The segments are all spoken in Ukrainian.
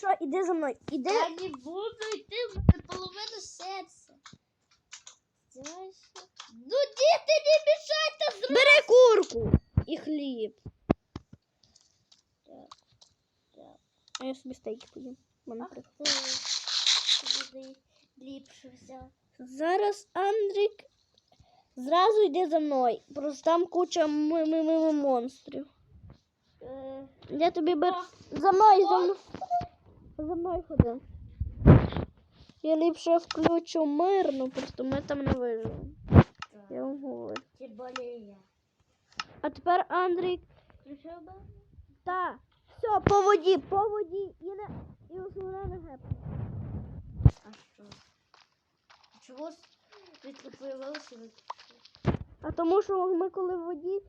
Що, іди за мною. Іди. Я не буду йти, в мене половина серця. Ну діти, не мішайте зробити. Бери курку і хліб. Так, так. А я собі стейки поїм. Мене ліпше взяти. Зараз Андрік зразу йди за мною. Просто там куча м- м- м- монстрів. Е, Я тобі бер... За мною, за мною. За мною ходи. Я ліпше включу мирно, просто ми там не виживемо. Я вам говорю. Тим я. А тепер Андрій. Включив би? Та. Все, по воді, по воді. І не і основне не гепне. А що? Чого світло появилося? А тому що ми коли в воді.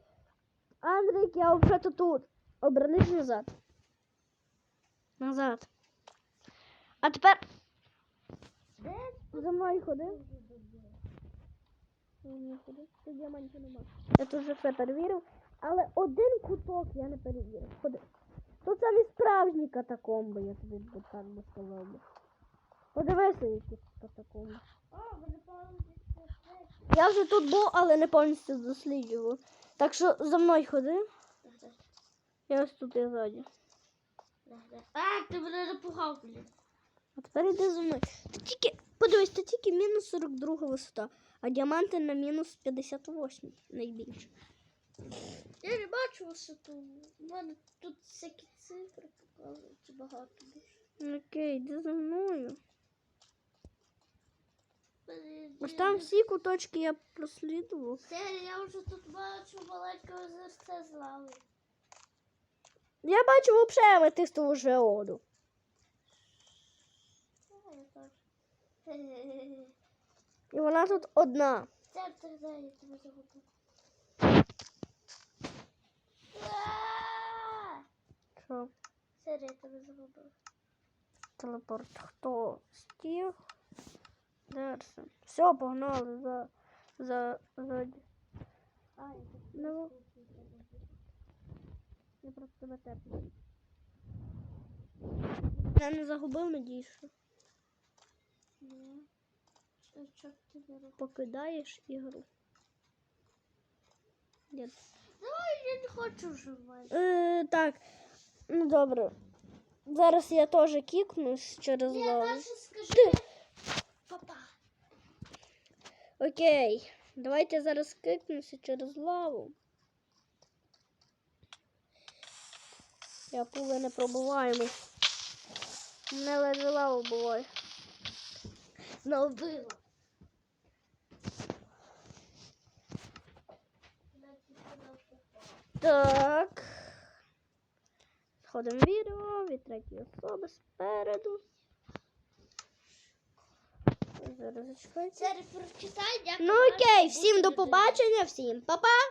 Андрік, я вже тут. Обернись назад. Назад. А тепер Де? за мною ходи. Діамантів нема. Я тут вже все перевірив. Але один куток я не перевірив. Ходи. Тут самі справжні катакомби, я тобі так би сказав. Подивися, які катакомби. Я вже тут був, але не повністю досліджував. Так що за мною ходи. Я ось тут і ззаді. А, ти мене напугав, блін. А тепер йди за мною. Тільки, подивись, ти тільки мінус 42 висота, а діаманти на мінус 58 найбільше. Я не бачу висоту. У мене тут всякі цифри показують багато більше. Окей, йди за мною. Ось там всі куточки я прослідував. Все, я вже тут бачу маленького озерця з лави. Я бачу взагалі аметистову жеоду. А, я теж. Хе-хе-хе. І вона тут одна. Центр далі тебе загубив. А! Що? Сири, я тебе загубив. Телепорт. Хто? Стів? Дерсен. Все, погнали за. за. ззаді. Я Ну. Я просто тебе теплю. Я не загубив, надіюсь, що Ні. Що, що ти не робиш? Покидаєш ігру. Ні. Давай, я не хочу вживати. Е, так, ну добре. Зараз я теж кікнусь через Ні, лаву. Даша, скажи. Папа. Окей. Давайте зараз кикнуся через лаву. Я пули не пробуваємо. Не ледве лаву буває. Знову Так. Сходимо відео від третьої особи спереду. Зараз як Ну окей, всім до побачення, всім па-па!